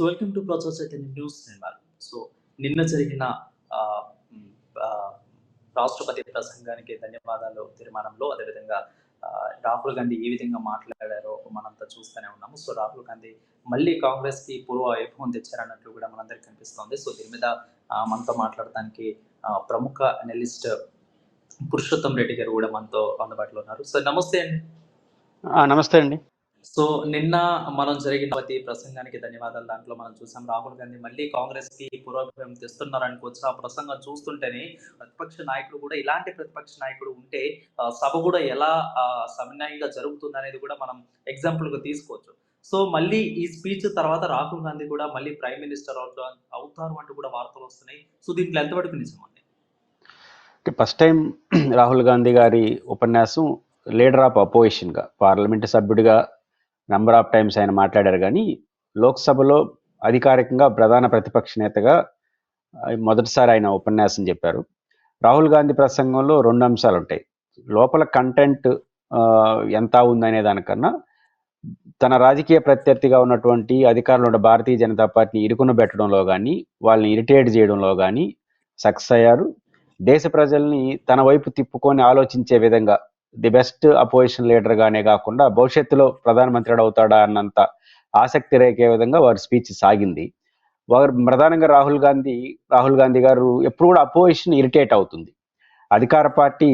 So welcome to process అయితే news channel. So నిన్న జరిగిన రాష్ట్రపతి ప్రసంగానికి ధన్యవాదాలు తీర్మానంలో అదేవిధంగా రాహుల్ గాంధీ ఏ విధంగా మాట్లాడారో మనంతా చూస్తూనే ఉన్నాము. సో రాహుల్ గాంధీ మళ్ళీ కాంగ్రెస్కి పూర్వ వైభవం తెచ్చారన్నట్లు కూడా మనందరికి కనిపిస్తోంది. సో దీని మీద మనతో మాట్లాడటానికి ప్రముఖ అనలిస్ట్ పురుషోత్తం రెడ్డి గారు కూడా మనతో అందుబాటులో ఉన్నారు. సో నమస్తే అండి. నమస్తే అండి. సో నిన్న మనం జరిగిన ప్రతి ప్రసంగానికి ధన్యవాదాలు. దాంట్లో మనం చూసాం రాహుల్ గాంధీ మళ్ళీ కాంగ్రెస్కి పూర్వభావం తెస్తున్నారు అనుకోవచ్చు ఆ ప్రసంగం చూస్తుంటేనే ప్రతిపక్ష నాయకుడు కూడా ఇలాంటి ప్రతిపక్ష నాయకుడు ఉంటే సభ కూడా ఎలా సమన్యాయంగా జరుగుతుంది అనేది కూడా మనం ఎగ్జాంపుల్గా తీసుకోవచ్చు. సో మళ్ళీ ఈ స్పీచ్ తర్వాత రాహుల్ గాంధీ కూడా మళ్ళీ ప్రైమ్ మినిస్టర్ అవుతారు అంటూ కూడా వార్తలు వస్తున్నాయి. సో దీంట్లో ఎంతవరకు నిజమండి ఫస్ట్ టైం రాహుల్ గాంధీ గారి ఉపన్యాసం లీడర్ ఆఫ్ అపోజిషన్గా పార్లమెంట్ సభ్యుడిగా నెంబర్ ఆఫ్ టైమ్స్ ఆయన మాట్లాడారు కానీ లోక్సభలో అధికారికంగా ప్రధాన ప్రతిపక్ష నేతగా మొదటిసారి ఆయన ఉపన్యాసం చెప్పారు. రాహుల్ గాంధీ ప్రసంగంలో రెండు అంశాలు ఉంటాయి. లోపల కంటెంట్ ఎంత ఉందనే దానికన్నా తన రాజకీయ ప్రత్యర్థిగా ఉన్నటువంటి అధికారులు ఉన్న భారతీయ జనతా పార్టీని ఇరుకున పెట్టడంలో కానీ వాళ్ళని ఇరిటేట్ చేయడంలో కానీ సక్సెస్ అయ్యారు. దేశ ప్రజల్ని తన వైపు తిప్పుకొని ఆలోచించే విధంగా ది బెస్ట్ అపోజిషన్ లీడర్ గానే కాకుండా భవిష్యత్తులో ప్రధానమంత్రి అవుతాడా అన్నంత ఆసక్తి రేకే విధంగా వారి స్పీచ్ సాగింది. వారు ప్రధానంగా రాహుల్ గాంధీ రాహుల్ గాంధీ గారు ఎప్పుడు కూడా అపోజిషన్ ఇరిటేట్ అవుతుంది. అధికార పార్టీ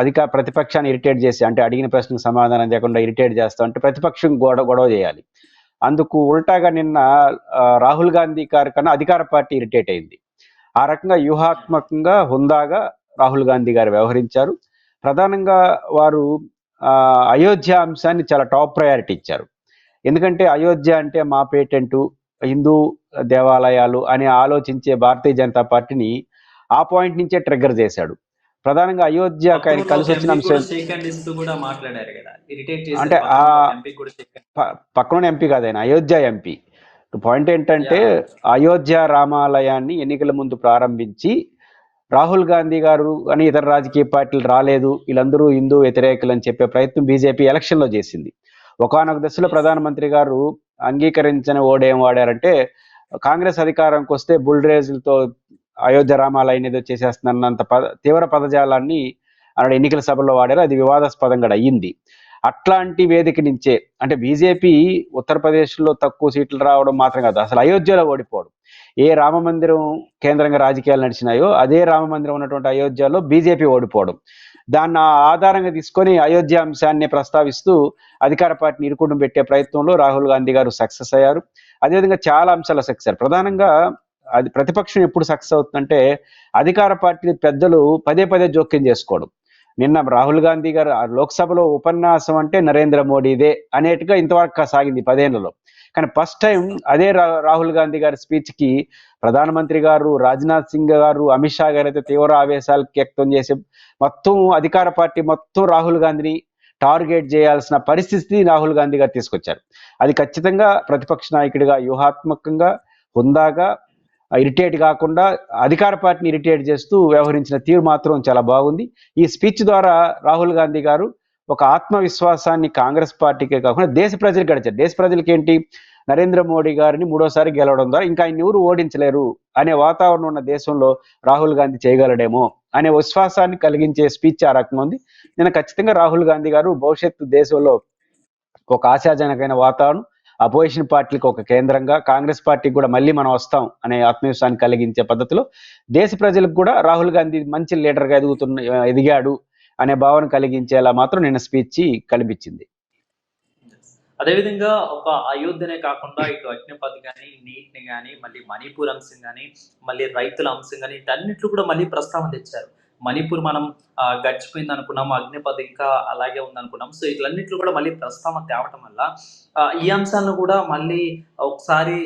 అధికార ప్రతిపక్షాన్ని ఇరిటేట్ చేసి అంటే అడిగిన ప్రశ్నకు సమాధానం లేకుండా ఇరిటేట్ చేస్తా అంటే ప్రతిపక్షం గొడవ గొడవ చేయాలి. అందుకు ఉల్టాగా నిన్న రాహుల్ గాంధీ గారి కన్నా అధికార పార్టీ ఇరిటేట్ అయింది. ఆ రకంగా వ్యూహాత్మకంగా హుందాగా రాహుల్ గాంధీ గారు వ్యవహరించారు. ప్రధానంగా వారు అయోధ్య అంశాన్ని చాలా టాప్ ప్రయారిటీ ఇచ్చారు. ఎందుకంటే అయోధ్య అంటే మా పేటెంటు హిందూ దేవాలయాలు అని ఆలోచించే భారతీయ జనతా పార్టీని ఆ పాయింట్ నుంచే ట్రిగ్గర్ చేశాడు. ప్రధానంగా అయోధ్య ఆయన కలిసి వచ్చిన అంశం అంటే ఆ- పక్కన ఎంపీ కాదు ఆయన అయోధ్య ఎంపీ. పాయింట్ ఏంటంటే అయోధ్య రామాలయాన్ని ఎన్నికల ముందు ప్రారంభించి రాహుల్ గాంధీ గారు అని ఇతర రాజకీయ పార్టీలు రాలేదు. వీళ్ళందరూ హిందూ వ్యతిరేకులు అని చెప్పే ప్రయత్నం బీజేపీ ఎలక్షన్లో చేసింది. ఒకనొక దశలో ప్రధానమంత్రి గారు అంగీకరించని ఓడేం వాడారంటే కాంగ్రెస్ అధికారంకి వస్తే బుల్డ్రేజులతో అయోధ్య రామాలయం ఏదో చేసేస్తున్నంత పద తీవ్ర పదజాలాన్ని ఆనాడు ఎన్నికల సభలో వాడారు. అది వివాదాస్పదంగా అయ్యింది అట్లాంటి వేదిక నుంచే అంటే బీజేపీ ఉత్తరప్రదేశ్లో తక్కువ సీట్లు రావడం మాత్రం కాదు. అసలు అయోధ్యలో ఓడిపోవడం. ఏ రామ మందిరం కేంద్రంగా రాజకీయాలు నడిచినాయో అదే రామ మందిరం ఉన్నటువంటి అయోధ్యలో బీజేపీ ఓడిపోవడం. దాన్ని ఆధారంగా తీసుకొని అయోధ్య అంశాన్ని ప్రస్తావిస్తూ అధికార పార్టీని ఇరుకుడు పెట్టే ప్రయత్నంలో రాహుల్ గాంధీ గారు సక్సెస్ అయ్యారు. అదేవిధంగా చాలా అంశాలు సక్సెస్ అయ్యారు. ప్రధానంగా అది ప్రతిపక్షం ఎప్పుడు సక్సెస్ అవుతుందంటే అధికార పార్టీ పెద్దలు పదే పదే జోక్యం చేసుకోవడం. నిన్న రాహుల్ గాంధీ గారు ఆ లోక్సభలో ఉపన్యాసం అంటే నరేంద్ర మోడీదే అనేట్టుగా ఇంతవరకు సాగింది పదేళ్ళలో. కానీ ఫస్ట్ టైం అదే రాహుల్ గాంధీ గారి స్పీచ్కి ప్రధానమంత్రి గారు రాజ్నాథ్ సింగ్ గారు అమిత్ షా గారు అయితే తీవ్ర ఆవేశాలకు వ్యక్తం చేసి మొత్తం అధికార పార్టీ మొత్తం రాహుల్ గాంధీని టార్గెట్ చేయాల్సిన పరిస్థితి రాహుల్ గాంధీ గారు తీసుకొచ్చారు. అది ఖచ్చితంగా ప్రతిపక్ష నాయకుడిగా వ్యూహాత్మకంగా హుందాగా ఇరిటేట్ కాకుండా అధికార పార్టీని ఇరిటేట్ చేస్తూ వ్యవహరించిన తీరు మాత్రం చాలా బాగుంది. ఈ స్పీచ్ ద్వారా రాహుల్ గాంధీ గారు ఒక ఆత్మవిశ్వాసాన్ని కాంగ్రెస్ పార్టీకే కాకుండా దేశ ప్రజలకు గడిచారు దేశ ప్రజలకి ఏంటి? నరేంద్ర మోడీ గారిని మూడోసారి గెలవడం ద్వారా ఇంకా ఆయన ఎవరు ఓడించలేరు అనే వాతావరణం ఉన్న దేశంలో రాహుల్ గాంధీ చేయగలడేమో అనే విశ్వాసాన్ని కలిగించే స్పీచ్ ఆ రకంగా ఉంది. నేను ఖచ్చితంగా రాహుల్ గాంధీ గారు భవిష్యత్తు దేశంలో ఒక ఆశాజనకమైన వాతావరణం అపోజిషన్ పార్టీలకు ఒక కేంద్రంగా కాంగ్రెస్ పార్టీకి కూడా మళ్ళీ మనం వస్తాం అనే ఆత్మవిశ్వాసాన్ని కలిగించే పద్ధతిలో దేశ ప్రజలకు కూడా రాహుల్ గాంధీ మంచి లీడర్గా ఎదుగుతున్న ఎదిగాడు అనే భావన కలిగించేలా మాత్రం నిన్న స్పీచ్ కనిపించింది. అదేవిధంగా ఒక అయోధ్యనే కాకుండా ఇటు అగ్నిపథ్ కానీ నీటిని కానీ మళ్ళీ మణిపూర్ అంశం కానీ మళ్ళీ రైతుల అంశం కానీ వీటన్నిట్లు కూడా మళ్ళీ ప్రస్తావన తెచ్చారు. మణిపూర్ మనం గడిచిపోయింది అనుకున్నాము అగ్నిపథ్ ఇంకా అలాగే ఉంది అనుకున్నాం సో ఇట్లన్నింటిలో కూడా మళ్ళీ ప్రస్తావన తేవటం వల్ల ఈ అంశాలను కూడా మళ్ళీ ఒకసారి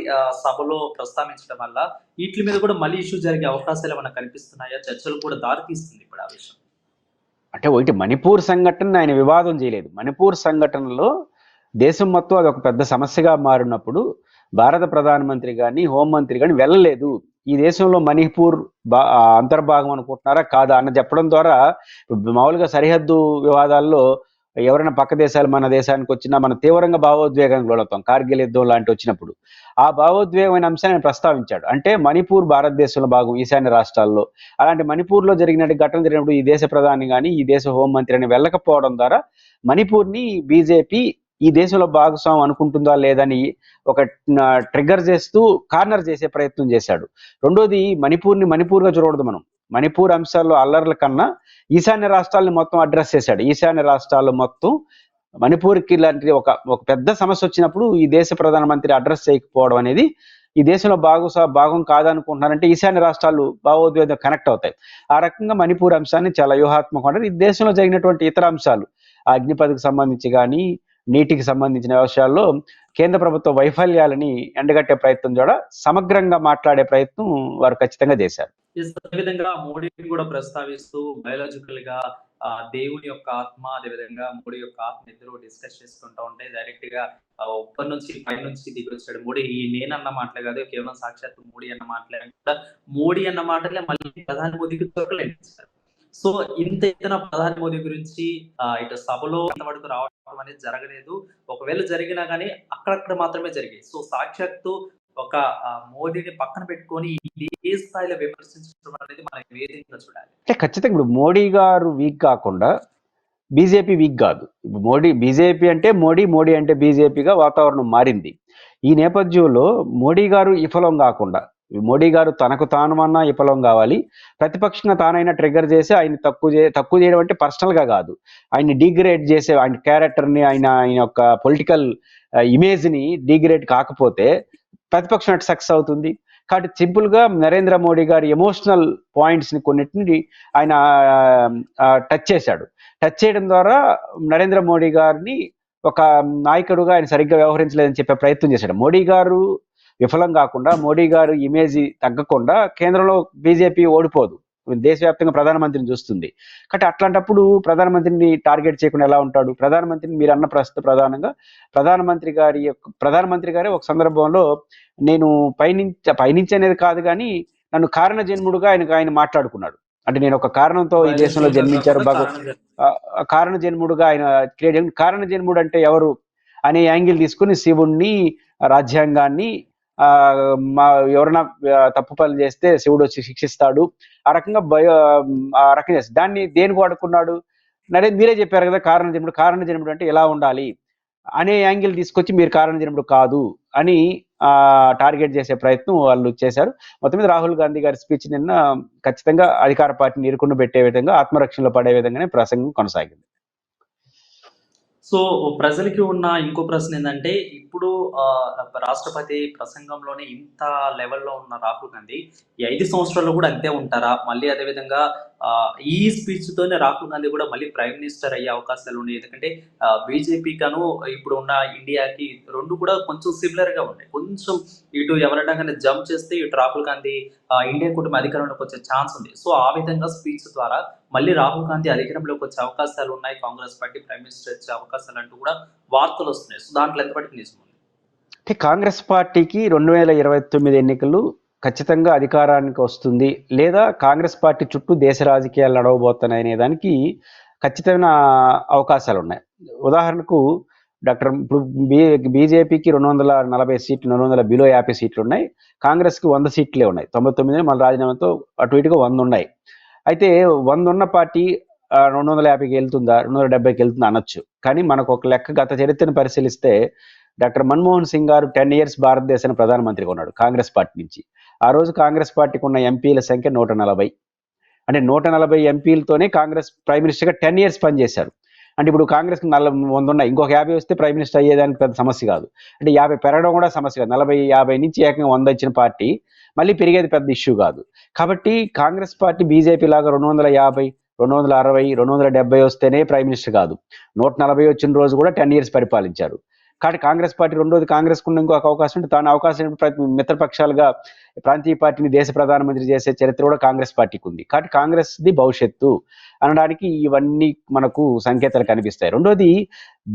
సభలో ప్రస్తావించడం వల్ల వీటి మీద కూడా మళ్ళీ ఇష్యూ జరిగే అవకాశాలు ఏమైనా కనిపిస్తున్నాయా? చర్చలు కూడా దారితీస్తుంది ఇప్పుడు ఆ విషయం. అంటే ఒకటి మణిపూర్ సంఘటన ఆయన వివాదం చేయలేదు. మణిపూర్ సంఘటనలో దేశం మొత్తం అది ఒక పెద్ద సమస్యగా మారినప్పుడు భారత ప్రధానమంత్రి కానీ హోంమంత్రి కానీ వెళ్ళలేదు. ఈ దేశంలో మణిపూర్ బా అంతర్భాగం అనుకుంటున్నారా? కాదా? అన్న చెప్పడం ద్వారా మామూలుగా సరిహద్దు వివాదాల్లో ఎవరైనా పక్క దేశాలు మన దేశానికి వచ్చినా మనం తీవ్రంగా భావోద్వేగం లోనవుతాం. కార్గిల్ యుద్ధం లాంటి వచ్చినప్పుడు. ఆ భావోద్వేగమైన అంశాన్ని ఆయన ప్రస్తావించాడు. అంటే మణిపూర్ భారతదేశంలో భాగం ఈశాన్య రాష్ట్రాల్లో. అలాంటి మణిపూర్లో జరిగినట్టు ఘటన జరిగినప్పుడు ఈ దేశ ప్రధాని కానీ ఈ దేశ హోంమంత్రి అని వెళ్ళకపోవడం ద్వారా మణిపూర్ని బీజేపీ ఈ దేశంలో భాగస్వామ్యం అనుకుంటుందా లేదని ఒక ట్రిగ్గర్ చేస్తూ కార్నర్ చేసే ప్రయత్నం చేశాడు. రెండోది మణిపూర్ని మణిపూర్గా చూడకూడదు మనం. మణిపూర్ అంశాల్లో అల్లర్ల కన్నా ఈశాన్య రాష్ట్రాలను మొత్తం అడ్రస్ చేశాడు. ఈశాన్య రాష్ట్రాలు మొత్తం మణిపూర్కి ఇలాంటి ఒక ఒక పెద్ద సమస్య వచ్చినప్పుడు ఈ దేశ ప్రధానమంత్రి అడ్రస్ చేయకపోవడం అనేది ఈ దేశంలో భాగస్వా భాగం కాదనుకుంటున్నారంటే ఈశాన్య రాష్ట్రాలు భావోద్వేగం కనెక్ట్ అవుతాయి. ఆ రకంగా మణిపూర్ అంశాన్ని చాలా వ్యూహాత్మకం ఈ దేశంలో జరిగినటువంటి ఇతర అంశాలు ఆ అగ్నిపథకు సంబంధించి కానీ నీటికి సంబంధించిన విషయాల్లో కేంద్ర ప్రభుత్వ వైఫల్యాలని ఎండగట్టే ప్రయత్నం కూడా సమగ్రంగా మాట్లాడే ప్రయత్నం వారు ఖచ్చితంగా చేశారు. విధంగా మోడీని కూడా ప్రస్తావిస్తూ బయోలాజికల్గా దేవుని యొక్క ఆత్మ అదేవిధంగా మోడీ యొక్క ఆత్మ ఇద్దరు డిస్కస్ చేసుకుంటూ ఉంటే డైరెక్ట్గా ఒప్పటి నుంచి పై నుంచి దిగి వచ్చాడు మోడీ. ఈ నేనన్న మాటలే కాదు కేవలం సాక్షాత్ మోడీ అన్న మాటలే కూడా మోడీ అన్న మాటలే మళ్ళీ ప్రధాని మోదీకి తొక్కలేదు సో ఇంత ఎత్తున ప్రధాని మోదీ గురించి ఇటు సభలో ఇంతవరకు రావడం అనేది జరగలేదు. ఒకవేళ జరిగినా కానీ అక్కడక్కడ మాత్రమే జరిగాయి. సో సాక్షాత్తు ఒక మోడీని మోదీని పక్కన పెట్టుకొని ఏ స్థాయిలో విమర్శించడం అనేది మనం వేదికగా చూడాలి. అంటే ఖచ్చితంగా ఇప్పుడు మోడీ గారు వీక్ కాకుండా బీజేపీ వీక్ కాదు. ఇప్పుడు మోడీ బీజేపీ అంటే మోడీ మోడీ అంటే బీజేపీగా వాతావరణం మారింది. ఈ నేపథ్యంలో మోడీ గారు విఫలం కాకుండా మోడీ గారు తనకు తానుమన్నా విఫలం కావాలి. ప్రతిపక్షంగా తానైనా ట్రిగర్ చేసి ఆయన తక్కువ చే తక్కువ చేయడం అంటే పర్సనల్గా కాదు. ఆయన్ని డిగ్రేడ్ చేసే ఆయన క్యారెక్టర్ని ఆయన ఆయన యొక్క పొలిటికల్ ఇమేజ్ని డిగ్రేడ్ కాకపోతే ప్రతిపక్షం అటు సక్సెస్ అవుతుంది? కాబట్టి సింపుల్గా నరేంద్ర మోడీ గారి ఎమోషనల్ పాయింట్స్ని కొన్నిటిని ఆయన టచ్ చేశాడు. టచ్ చేయడం ద్వారా నరేంద్ర మోడీ గారిని ఒక నాయకుడుగా ఆయన సరిగ్గా వ్యవహరించలేదని చెప్పే ప్రయత్నం చేశాడు. మోడీ గారు విఫలం కాకుండా మోడీ గారు ఇమేజ్ తగ్గకుండా కేంద్రంలో బీజేపీ ఓడిపోదు. దేశవ్యాప్తంగా ప్రధానమంత్రిని చూస్తుంది. కాబట్టి అట్లాంటప్పుడు ప్రధానమంత్రిని టార్గెట్ చేయకుండా ఎలా ఉంటాడు? ప్రధానమంత్రిని మీరు అన్న ప్రస్తుత ప్రధానంగా ప్రధానమంత్రి గారి యొక్క ప్రధానమంత్రి గారే ఒక సందర్భంలో నేను పైనుంచి పైనుంచి అనేది కాదు కానీ నన్ను కారణ జన్ముడుగా ఆయన ఆయన మాట్లాడుకున్నాడు. అంటే నేను ఒక కారణంతో ఈ దేశంలో జన్మించారు. బాగు కారణ జన్ముడుగా ఆయన క్రియేట్ కారణ జన్ముడు అంటే ఎవరు? అనే యాంగిల్ తీసుకుని శివుణ్ణి రాజ్యాంగాన్ని మా ఎవరైనా తప్పు పనులు చేస్తే శివుడు వచ్చి శిక్షిస్తాడు. ఆ రకంగా భయ ఆ రకంగా చేస్తాడు దాన్ని దేనికి వాడుకున్నాడు? నరే మీరే చెప్పారు కదా కారణ జన్ముడు. కారణ జన్ముడు అంటే ఎలా ఉండాలి? అనే యాంగిల్ తీసుకొచ్చి మీరు కారణ జన్ముడు కాదు అని ఆ టార్గెట్ చేసే ప్రయత్నం వాళ్ళు చేశారు. మొత్తం మీద రాహుల్ గాంధీ గారి స్పీచ్ నిన్న ఖచ్చితంగా అధికార పార్టీని ఇరుకున్న పెట్టే విధంగా ఆత్మరక్షణలో పడే విధంగానే ప్రసంగం కొనసాగింది. సో ప్రజలకి ఉన్న ఇంకో ప్రశ్న ఏంటంటే ఇప్పుడు రాష్ట్రపతి ప్రసంగంలోనే ఇంత లెవెల్లో ఉన్న రాహుల్ గాంధీ ఈ ఐదు సంవత్సరాల్లో కూడా అంతే ఉంటారా? మళ్ళీ అదేవిధంగా ఈ స్పీచ్తోనే రాహుల్ గాంధీ కూడా మళ్ళీ ప్రైమ్ మినిస్టర్ అయ్యే అవకాశాలు ఉన్నాయి. ఎందుకంటే బీజేపీ కను ఇప్పుడు ఉన్న ఇండియాకి రెండు కూడా కొంచెం సిమిలర్గా ఉన్నాయి. కొంచెం ఇటు ఎవరైనా కానీ జంప్ చేస్తే ఇటు రాహుల్ గాంధీ ఇండియా కుటుంబ అధికారంలోకి వచ్చే ఛాన్స్ ఉంది. సో ఆ విధంగా స్పీచ్ ద్వారా మళ్ళీ రాహుల్ గాంధీ అధికారంలోకి వచ్చే అవకాశాలు ఉన్నాయి. కాంగ్రెస్ పార్టీ ప్రైమ్ మినిస్టర్ వచ్చే అవకాశాలు అంటూ కూడా వార్తలు వస్తున్నాయి. సో దాంట్లో ఎంతపటికి నిజం ఉంది? అంటే కాంగ్రెస్ పార్టీకి రెండు వేల ఇరవై తొమ్మిది ఎన్నికలు ఖచ్చితంగా అధికారానికి వస్తుంది. లేదా కాంగ్రెస్ పార్టీ చుట్టూ దేశ రాజకీయాలు నడవబోతున్నాయి అనే దానికి ఖచ్చితమైన అవకాశాలు ఉన్నాయి. ఉదాహరణకు డాక్టర్ ఇప్పుడు బీ బీజేపీకి రెండు వందల నలభై సీట్లు రెండు వందల బిలో యాభై సీట్లు ఉన్నాయి. కాంగ్రెస్కి వంద సీట్లే ఉన్నాయి. తొంభై తొమ్మిది మళ్ళీ రాజీనామాతో అటు ఇటుగా వంద ఉన్నాయి. అయితే వంద ఉన్న పార్టీ రెండు వందల యాభైకి వెళ్తుందా రెండు వందల డెబ్బైకి వెళ్తుందా అనొచ్చు. కానీ మనకు ఒక లెక్క గత చరిత్రను పరిశీలిస్తే డాక్టర్ మన్మోహన్ సింగ్ గారు టెన్ ఇయర్స్ భారతదేశానికి ప్రధానమంత్రిగా ఉన్నాడు కాంగ్రెస్ పార్టీ నుంచి. ఆ రోజు కాంగ్రెస్ పార్టీకి ఉన్న ఎంపీల సంఖ్య నూట నలభై. అంటే నూట నలభై ఎంపీలతోనే కాంగ్రెస్ ప్రైమ్ మినిస్టర్గా టెన్ ఇయర్స్ పనిచేశారు. అంటే ఇప్పుడు కాంగ్రెస్కి నలభై వంద ఉన్నాయి. ఇంకొక యాభై వస్తే ప్రైమ్ మినిస్టర్ అయ్యేదానికి పెద్ద సమస్య కాదు. అంటే యాభై పెరగడం కూడా సమస్య కాదు. నలభై యాభై నుంచి ఏకంగా వంద వచ్చిన పార్టీ మళ్ళీ పెరిగేది పెద్ద ఇష్యూ కాదు. కాబట్టి కాంగ్రెస్ పార్టీ బీజేపీ లాగా రెండు వందల యాభై రెండు వందల అరవై రెండు వందల డెబ్బై వస్తేనే ప్రైమ్ మినిస్టర్ కాదు. నూట నలభై వచ్చిన రోజు కూడా టెన్ ఇయర్స్ పరిపాలించారు. కాబట్టి కాంగ్రెస్ పార్టీ రెండోది కాంగ్రెస్ ఉన్న ఇంకొక అవకాశం ఉంటే తాను అవకాశం ప్రతి మిత్రపక్షాలుగా ప్రాంతీయ పార్టీని దేశ ప్రధానమంత్రి చేసే చరిత్ర కూడా కాంగ్రెస్ పార్టీకి ఉంది. కాబట్టి కాంగ్రెస్ ది భవిష్యత్తు అనడానికి ఇవన్నీ మనకు సంకేతాలు కనిపిస్తాయి. రెండోది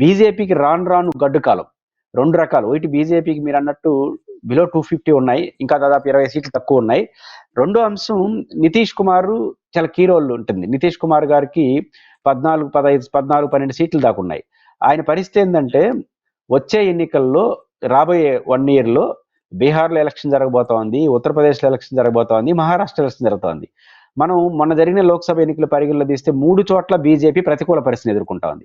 బీజేపీకి రాను రాను గడ్డు కాలం. రెండు రకాలు. ఒకటి బీజేపీకి మీరు అన్నట్టు బిలో టూ ఫిఫ్టీ ఉన్నాయి. ఇంకా దాదాపు ఇరవై సీట్లు తక్కువ ఉన్నాయి. రెండో అంశం నితీష్ కుమార్ చాలా కీ రోల్ ఉంటుంది. నితీష్ కుమార్ గారికి పద్నాలుగు పదహైదు పద్నాలుగు పన్నెండు సీట్లు దాకా ఉన్నాయి. ఆయన పరిస్థితి ఏంటంటే వచ్చే ఎన్నికల్లో రాబోయే వన్ ఇయర్లో బీహార్లో ఎలక్షన్ జరగబోతోంది ఉత్తరప్రదేశ్లో ఎలక్షన్ జరగబోతోంది మహారాష్ట్ర ఎలక్షన్ జరుగుతోంది. మనం మొన్న జరిగిన లోక్సభ ఎన్నికల పరిగణలో తీస్తే మూడు చోట్ల బీజేపీ ప్రతికూల పరిస్థితిని ఎదుర్కొంటోంది.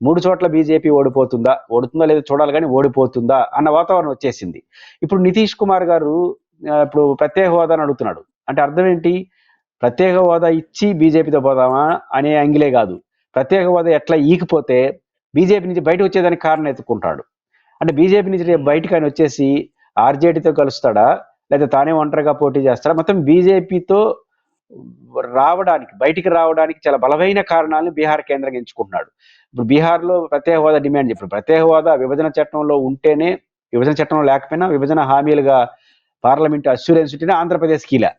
మూడు చోట్ల బీజేపీ ఓడిపోతుందా ఓడుతుందా లేదో చూడాలి కానీ ఓడిపోతుందా అన్న వాతావరణం వచ్చేసింది. ఇప్పుడు నితీష్ కుమార్ గారు ఇప్పుడు ప్రత్యేక హోదా అని అడుగుతున్నాడు. అంటే అర్థం ఏంటి? ప్రత్యేక హోదా ఇచ్చి బీజేపీతో పోదామా అనే అంగిలే కాదు. ప్రత్యేక హోదా ఎట్లా ఈకిపోతే బీజేపీ నుంచి బయట వచ్చేదానికి కారణం ఎత్తుకుంటాడు అంటే బీజేపీ నుంచి బయటకు ఆయన వచ్చేసి ఆర్జేడీతో కలుస్తాడా? లేదా తానే ఒంటరిగా పోటీ చేస్తాడా? మొత్తం బీజేపీతో రావడానికి బయటికి రావడానికి చాలా బలమైన కారణాలను బీహార్ కేంద్రంగా ఎంచుకుంటున్నాడు. ఇప్పుడు బీహార్లో ప్రత్యేక హోదా డిమాండ్ ఇప్పుడు ప్రత్యేక హోదా విభజన చట్టంలో ఉంటేనే విభజన చట్టంలో లేకపోయినా విభజన హామీలుగా పార్లమెంట్ అస్యూరెన్స్ ఉంటేనే ఆంధ్రప్రదేశ్ కీలా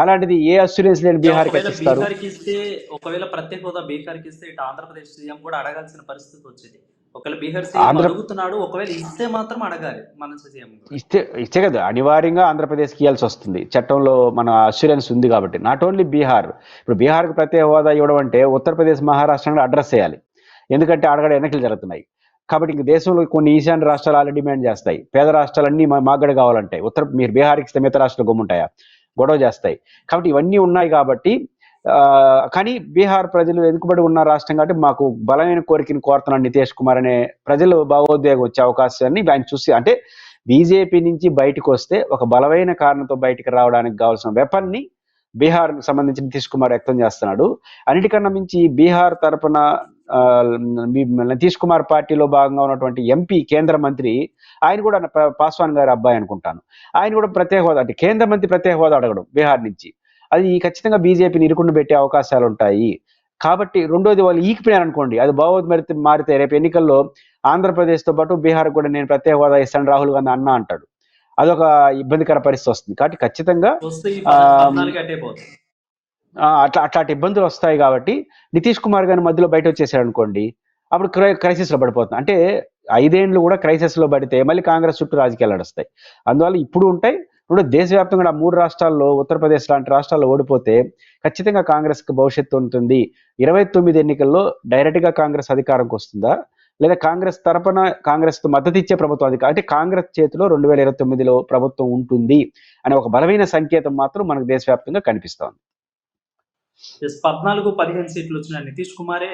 అలాంటిది ఏ అస్యూరెన్స్ లేని ఒకవేళ ఇస్తారు. ఇస్తే ఒకవేళ ప్రత్యేక హోదా బీహార్కి ఇస్తే ఇటు ఆంధ్రప్రదేశ్ సీఎం కూడా అడగాల్సిన పరిస్థితి వచ్చింది. ఒకవేళ బీహార్ సీఎం అడుగుతున్నాడు ఒకవేళ ఇస్తే మాత్రం అడగాలి మన సీఎం. ఇస్తే ఇచ్చే కదా అనివార్యంగా ఆంధ్రప్రదేశ్కి ఇవ్వాల్సి వస్తుంది. చట్టంలో మన అస్యూరెన్స్ ఉంది కాబట్టి. Not only Bihar. ఇప్పుడు బీహార్కి ప్రత్యేక హోదా ఇవ్వడం అంటే ఉత్తరప్రదేశ్ మహారాష్ట్ర కూడా అడ్రస్ చేయాలి ఎందుకంటే అడగడ ఎన్నికలు జరుగుతున్నాయి. కాబట్టి ఇంక దేశంలో కొన్ని ఈశాన్య రాష్ట్రాలు ఆల్రెడీ డిమాండ్ చేస్తాయి. పేద రాష్ట్రాలన్నీ మాగడ కావాలంటాయి ఉత్తర మీరు బీహార్కి ఇస్తే మిగతా రాష్ట్రాలు గమ్ముంటాయా? గొడవ చేస్తాయి. కాబట్టి ఇవన్నీ ఉన్నాయి కాబట్టి కానీ బీహార్ ప్రజలు వెనుకబడి ఉన్న రాష్ట్రం కాబట్టి మాకు బలమైన కోరికని కోరుతున్నాడు నితేష్ కుమార్ అనే ప్రజలు భావోద్వేగం వచ్చే అవకాశాన్ని ఆయన చూసి అంటే బీజేపీ నుంచి బయటకు వస్తే ఒక బలమైన కారణంతో బయటకు రావడానికి కావాల్సిన వెపన్ని బీహార్ సంబంధించి నితీష్ కుమార్ వ్యక్తం చేస్తున్నాడు. అన్నిటికన్నా మించి బీహార్ తరపున మీ- నితీష్ కుమార్ పార్టీలో భాగంగా ఉన్నటువంటి ఎంపీ కేంద్ర మంత్రి ఆయన కూడా పాస్వాన్ గారి అబ్బాయి అనుకుంటాను. ఆయన కూడా ప్రత్యేక హోదా అంటే కేంద్ర మంత్రి ప్రత్యేక హోదా అడగడం బీహార్ నుంచి. అది ఖచ్చితంగా బీజేపీని ఇరుకుండా పెట్టే అవకాశాలు ఉంటాయి. కాబట్టి రెండోది వాళ్ళు ఈకిపోయారు అనుకోండి అది భావోద్ మారితే మారితే రేపు ఎన్నికల్లో ఆంధ్రప్రదేశ్తో పాటు బీహార్ కూడా నేను ప్రత్యేక హోదా ఇస్తాను రాహుల్ గాంధీ అన్న అంటాడు. అదొక ఇబ్బందికర పరిస్థితి వస్తుంది. కాబట్టి ఖచ్చితంగా అట్లా అట్లాంటి ఇబ్బందులు వస్తాయి కాబట్టి నితీష్ కుమార్ గారి మధ్యలో బయట వచ్చేసాడు అనుకోండి అప్పుడు క్రై క్రైసిస్ పడిపోతుంది అంటే ఐదేండ్లు కూడా క్రైసిస్లో పడితే మళ్ళీ కాంగ్రెస్ చుట్టూ రాజకీయాలు నడుస్తాయి. అందువల్ల ఇప్పుడు ఉంటాయి ఇప్పుడు దేశవ్యాప్తంగా ఆ మూడు రాష్ట్రాల్లో ఉత్తరప్రదేశ్ లాంటి రాష్ట్రాల్లో ఓడిపోతే ఖచ్చితంగా కాంగ్రెస్కి భవిష్యత్తు ఉంటుంది. ఇరవై తొమ్మిది ఎన్నికల్లో డైరెక్ట్గా కాంగ్రెస్ అధికారంకి వస్తుందా? లేదా కాంగ్రెస్ తరపున కాంగ్రెస్ మద్దతు ఇచ్చే ప్రభుత్వం అధికారం అంటే కాంగ్రెస్ చేతిలో రెండు వేల ఇరవై తొమ్మిదిలో ప్రభుత్వం ఉంటుంది అనే ఒక బలమైన సంకేతం మాత్రం మనకు దేశవ్యాప్తంగా కనిపిస్తోంది. ఎస్ పద్నాలుగు పదిహేను సీట్లు వచ్చిన నితీష్ కుమారే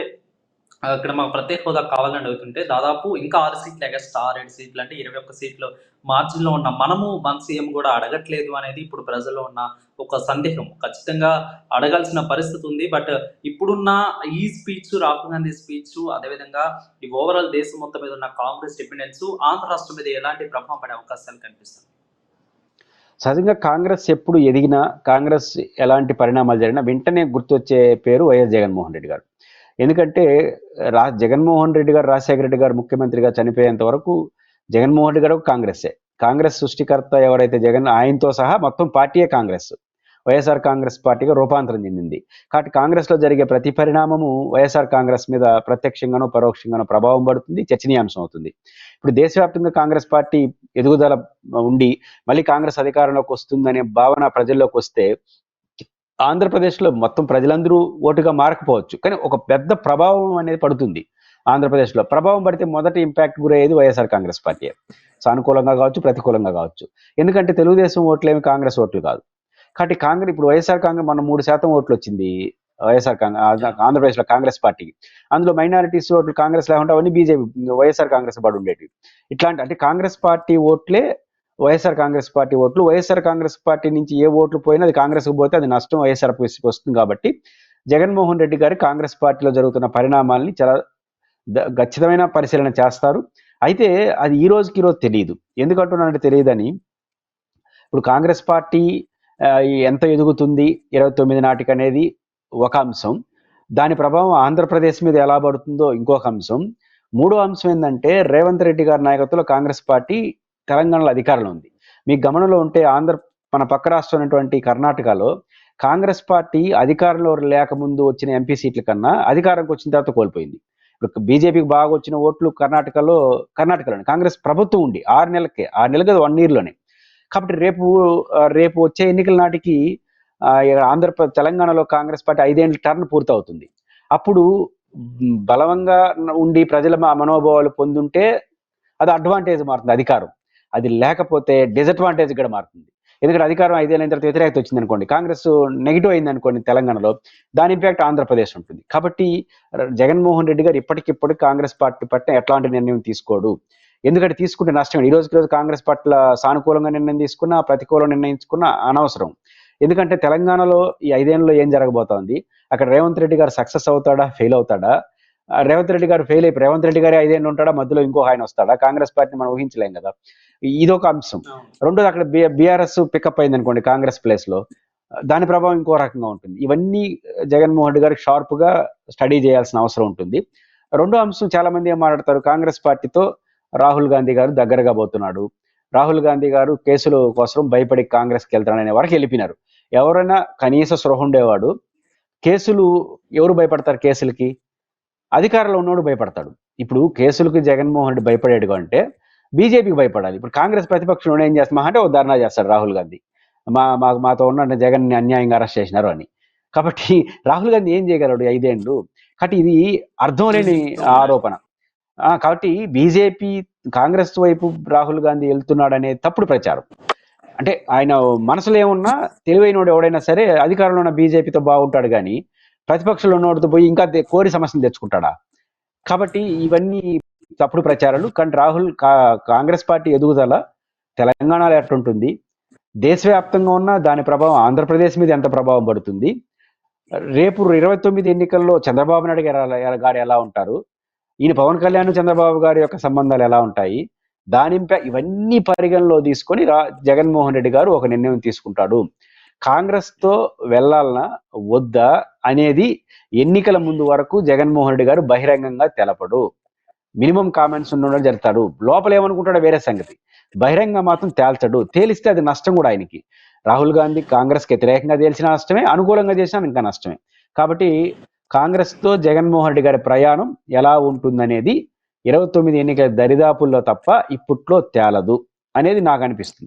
ఇక్కడ మాకు ప్రత్యేక హోదా కావాలని అడుగుతుంటే దాదాపు ఇంకా ఆరు సీట్లు ఎగస్ట్ ఆరు ఏడు సీట్లు అంటే ఇరవై ఒక్క సీట్లు మార్జిన్లో ఉన్న మనము మన సీఎం కూడా అడగట్లేదు అనేది ఇప్పుడు ప్రజల్లో ఉన్న ఒక సందేహం. ఖచ్చితంగా అడగాల్సిన పరిస్థితి ఉంది. బట్ ఇప్పుడున్న ఈ స్పీచ్ రాహుల్ గాంధీ స్పీచ్ అదేవిధంగా ఈ ఓవరాల్ దేశం మొత్తం మీద ఉన్న కాంగ్రెస్ డిపెండెన్స్ ఆంధ్ర రాష్ట్రం మీద ఎలాంటి ప్రభావం పడే అవకాశాలు కనిపిస్తుంది సహజంగా కాంగ్రెస్ ఎప్పుడు ఎదిగినా కాంగ్రెస్ ఎలాంటి పరిణామాలు జరిగినా వెంటనే గుర్తొచ్చే పేరు వైఎస్ జగన్మోహన్ రెడ్డి గారు. ఎందుకంటే రా జగన్మోహన్ రెడ్డి గారు రాజశేఖర రెడ్డి గారు ముఖ్యమంత్రిగా చనిపోయేంత వరకు జగన్మోహన్ రెడ్డి గారు ఒక కాంగ్రెస్సే కాంగ్రెస్ సృష్టికర్త ఎవరైతే జగన్ ఆయనతో సహా మొత్తం పార్టీయే కాంగ్రెస్. వైఎస్ఆర్ కాంగ్రెస్ పార్టీగా రూపాంతరం చెందింది. కాబట్టి కాంగ్రెస్లో జరిగే ప్రతి పరిణామము వైఎస్ఆర్ కాంగ్రెస్ మీద ప్రత్యక్షంగానో పరోక్షంగానో ప్రభావం పడుతుంది చర్చనీయాంశం అవుతుంది. ఇప్పుడు దేశవ్యాప్తంగా కాంగ్రెస్ పార్టీ ఎదుగుదల ఉండి మళ్ళీ కాంగ్రెస్ అధికారంలోకి వస్తుందనే భావన ప్రజల్లోకి వస్తే ఆంధ్రప్రదేశ్లో మొత్తం ప్రజలందరూ ఓటుగా మారకపోవచ్చు. కానీ ఒక పెద్ద ప్రభావం అనేది పడుతుంది ఆంధ్రప్రదేశ్లో. ప్రభావం పడితే మొదటి ఇంపాక్ట్ గురయ్యేది వైఎస్ఆర్ కాంగ్రెస్ పార్టీ. సానుకూలంగా కావచ్చు ప్రతికూలంగా కావచ్చు. ఎందుకంటే తెలుగుదేశం ఓట్లేమి కాంగ్రెస్ ఓట్లు కాదు. కాబట్టి కాంగ్రెస్ ఇప్పుడు వైఎస్ఆర్ కాంగ్రెస్ మన మూడు శాతం ఓట్లు వచ్చింది. వైఎస్ఆర్ కాంగ్రెస్ ఆంధ్రప్రదేశ్లో కాంగ్రెస్ పార్టీకి అందులో మైనారిటీస్ ఓట్లు కాంగ్రెస్ లేకుండా అవన్నీ బీజేపీ వైఎస్ఆర్ కాంగ్రెస్ పార్టీ ఉండేవి ఇట్లాంటి అంటే కాంగ్రెస్ పార్టీ ఓట్లే వైఎస్ఆర్ కాంగ్రెస్ పార్టీ ఓట్లు. వైఎస్ఆర్ కాంగ్రెస్ పార్టీ నుంచి ఏ ఓట్లు పోయినా అది కాంగ్రెస్కి పోతే అది నష్టం వైఎస్ఆర్ వస్తుంది కాబట్టి జగన్మోహన్ రెడ్డి గారు కాంగ్రెస్ పార్టీలో జరుగుతున్న పరిణామాల్ని చాలా ఖచ్చితమైన పరిశీలన చేస్తారు. అయితే అది ఈ రోజుకి ఈ రోజు తెలియదు ఎందుకంటున్నానంటే తెలియదని ఇప్పుడు కాంగ్రెస్ పార్టీ ఎంత ఎదుగుతుంది ఇరవై తొమ్మిది నాటికి అనేది ఒక అంశం. దాని ప్రభావం ఆంధ్రప్రదేశ్ మీద ఎలా పడుతుందో ఇంకొక అంశం. మూడో అంశం ఏంటంటే రేవంత్ రెడ్డి గారి నాయకత్వంలో కాంగ్రెస్ పార్టీ తెలంగాణలో అధికారంలో ఉంది. మీ గమనంలో ఉంటే ఆంధ్ర మన పక్క రాష్ట్రం అయినటువంటి కర్ణాటకలో కాంగ్రెస్ పార్టీ అధికారంలో లేకముందు వచ్చిన ఎంపీ సీట్ల కన్నా అధికారంకి వచ్చిన తర్వాత కోల్పోయింది. ఇప్పుడు బీజేపీకి బాగా వచ్చిన ఓట్లు కర్ణాటకలో కర్ణాటకలోనే కాంగ్రెస్ ప్రభుత్వం ఉండి ఆరు నెలలకే ఆరు నెలలకి వన్ ఇయర్లోనే. కాబట్టి రేపు రేపు వచ్చే ఎన్నికల నాటికి ఆ, ఆంధ్రప్రదేశ్ తెలంగాణలో కాంగ్రెస్ పార్టీ ఐదేళ్ళ టర్న్ పూర్తవుతుంది. అప్పుడు బలవంగా ఉండి ప్రజల మనోభావాలు పొందుంటే అది అడ్వాంటేజ్ మారుతుంది అధికారం. అది లేకపోతే డిసడ్వాంటేజ్ కూడా మారుతుంది. ఎందుకంటే అధికారం ఐదేళ్ళ తర్వాత వ్యతిరేకత వచ్చింది అనుకోండి కాంగ్రెస్ నెగిటివ్ అయింది అనుకోండి తెలంగాణలో దాని ఇంపాక్ట్ ఆంధ్రప్రదేశ్ ఉంటుంది. కాబట్టి జగన్మోహన్ రెడ్డి గారు ఇప్పటికిప్పుడు కాంగ్రెస్ పార్టీ పట్ల ఎట్లాంటి నిర్ణయం తీసుకోడు. ఎందుకంటే తీసుకుంటే నష్టం ఈ రోజుకి రోజు కాంగ్రెస్ పట్ల సానుకూలంగా నిర్ణయం తీసుకున్నా ప్రతికూలంగా నిర్ణయించుకున్నా అనవసరం. ఎందుకంటే తెలంగాణలో ఈ ఐదేళ్ళలో ఏం జరగబోతోంది? అక్కడ రేవంత్ రెడ్డి గారు సక్సెస్ అవుతాడా ఫెయిల్ అవుతాడా? రేవంత్ రెడ్డి గారు ఫెయిల్ అయిపోయి రేవంత్ రెడ్డి గారు ఐదేళ్ళు ఉంటాడా మధ్యలో ఇంకో ఆయన వస్తాడా? కాంగ్రెస్ పార్టీని మనం ఊహించలేం కదా. ఇదొక అంశం. రెండోది అక్కడ బీఆర్ఎస్ పికప్ అయింది అనుకోండి కాంగ్రెస్ ప్లేస్లో దాని ప్రభావం ఇంకో రకంగా ఉంటుంది. ఇవన్నీ జగన్మోహన్ రెడ్డి గారికి షార్ప్గా స్టడీ చేయాల్సిన అవసరం ఉంటుంది. రెండో అంశం చాలా మంది ఏం మాట్లాడతారు? కాంగ్రెస్ పార్టీతో రాహుల్ గాంధీ గారు దగ్గరగా పోతున్నాడు. రాహుల్ గాంధీ గారు కేసుల కోసం భయపడి కాంగ్రెస్కి వెళ్తాడనే వరకు వెళ్ళిపోయినారు ఎవరైనా కనీస స్పృహ ఉండేవాడు కేసులు ఎవరు భయపడతారు కేసులకి? అధికారంలో ఉన్నోడు భయపడతాడు. ఇప్పుడు కేసులకు జగన్మోహన్ రెడ్డి భయపడేడు అంటే బీజేపీకి భయపడాలి. ఇప్పుడు కాంగ్రెస్ ప్రతిపక్షంలో ఏం చేస్తామా అంటే ఓ ధర్నా చేస్తాడు రాహుల్ గాంధీ. మా మా మాతో ఉన్న జగన్ అన్యాయంగా అరెస్ట్ చేసినారు అని. కాబట్టి రాహుల్ గాంధీ ఏం చేయగలడు? ఐదేండ్లు. కాబట్టి ఇది అర్థం లేని ఆరోపణ. కాబట్టి బీజేపీ కాంగ్రెస్ వైపు రాహుల్ గాంధీ వెళ్తున్నాడు అనే తప్పుడు ప్రచారం. అంటే ఆయన మనసులో ఏమున్నా తెలివైనోడు ఎవడైనా సరే అధికారంలో ఉన్న బీజేపీతో బాగుంటాడు కానీ ప్రతిపక్షంలో ఉన్నోడితో పోయి ఇంకా కోరి సమస్యలు తెచ్చుకుంటాడా? కాబట్టి ఇవన్నీ తప్పుడు ప్రచారాలు. కానీ రాహుల్ కా- కాంగ్రెస్ పార్టీ ఎదుగుదల తెలంగాణలో ఎట్టుంటుంది? దేశవ్యాప్తంగా ఉన్న దాని ప్రభావం ఆంధ్రప్రదేశ్ మీద ఎంత ప్రభావం పడుతుంది? రేపు ఇరవై తొమ్మిది ఎన్నికల్లో చంద్రబాబు నాయుడు గారు గారు ఎలా ఉంటారు? ఈయన పవన్ కళ్యాణ్ చంద్రబాబు గారి యొక్క సంబంధాలు ఎలా ఉంటాయి? దాని ఇవన్నీ పరిగణలో తీసుకొని రా జగన్మోహన్ రెడ్డి గారు ఒక నిర్ణయం తీసుకుంటాడు. కాంగ్రెస్తో వెళ్ళాలనా వద్దా అనేది ఎన్నికల ముందు వరకు జగన్మోహన్ రెడ్డి గారు బహిరంగంగా తెలపడు. మినిమం కామెంట్స్ ఉండడం జరుగుతాడు లోపల ఏమనుకుంటాడో వేరే సంగతి. బహిరంగ మాత్రం తేల్చడు. తేలిస్తే అది నష్టం కూడా ఆయనకి. రాహుల్ గాంధీ కాంగ్రెస్కి వ్యతిరేకంగా తేల్చిన నష్టమే అనుకూలంగా చేసినా ఇంకా నష్టమే. కాబట్టి కాంగ్రెస్తో జగన్మోహన్ రెడ్డి గారి ప్రయాణం ఎలా ఉంటుందనేది ఇరవై తొమ్మిది ఎన్నికల దరిదాపుల్లో తప్ప ఇప్పట్లో తేలదు అనేది నాకు అనిపిస్తుంది.